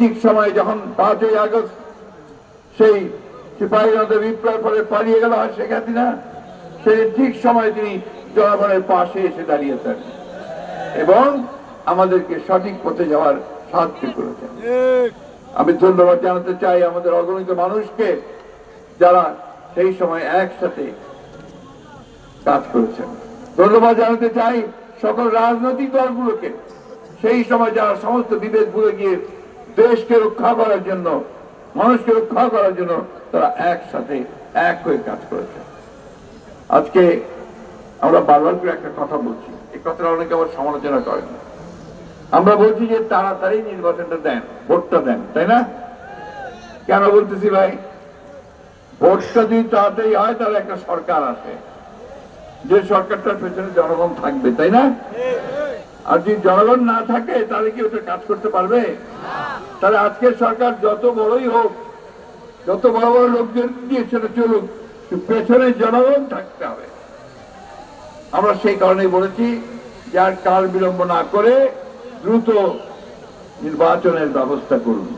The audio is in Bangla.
ঠিক সময়ে যখন পাঁচই আগস্ট সেই সিপাহীনদের বিপ্লব করে পালিয়ে গেল আর শেখ হাসিনা, সেই ঠিক সময়ে তিনি জনগণের পাশে এসে দাঁড়িয়েছেন এবং আমাদেরকে সঠিক পথে যাওয়ার সাহায্য করেছেন। আমি ধন্যবাদ জানাতে চাই আমাদের অগণিত মানুষকে যারা সেই সময় একসাথে কাজ করেছেন। ধন্যবাদ জানাতে চাই সকল রাজনৈতিক দলগুলোকে। সেই সময় যারা সমস্ত বিভেদ ভুলে গিয়ে দেশকে রক্ষা করার জন্য, মানুষকে রক্ষা করার জন্য তারা একসাথে এক হয়ে কাজ করেছে। আজকে আমরা বারবার করে একটা কথা বলছি। এই কথাটা অনেকে আবার সমালোচনা করেন। আমরা বলছি যে তাড়াতাড়ি নির্বাচনটা দেন, ভোটটা দেন, তাই না? কেন বলতেছি ভাই? ভোটটা যদি তাড়াতাড়ি হয়, তাহলে একটা সরকার আসে। যে সরকারটার পেছনে জনগণ থাকবে, তাই না? আর যদি জনগণ না থাকে, তাহলে কি ওটা কাজ করতে পারবে? তাহলে আজকের সরকার যত বড়ই হোক, যত বড় বড় লোকজন দিয়ে চলুক, পেছনে জনগণ থাকতে হবে। আমরা সেই কারণে বলেছি যে আর কাল বিলম্ব না করে দ্রুত নির্বাচনের ব্যবস্থা করুন।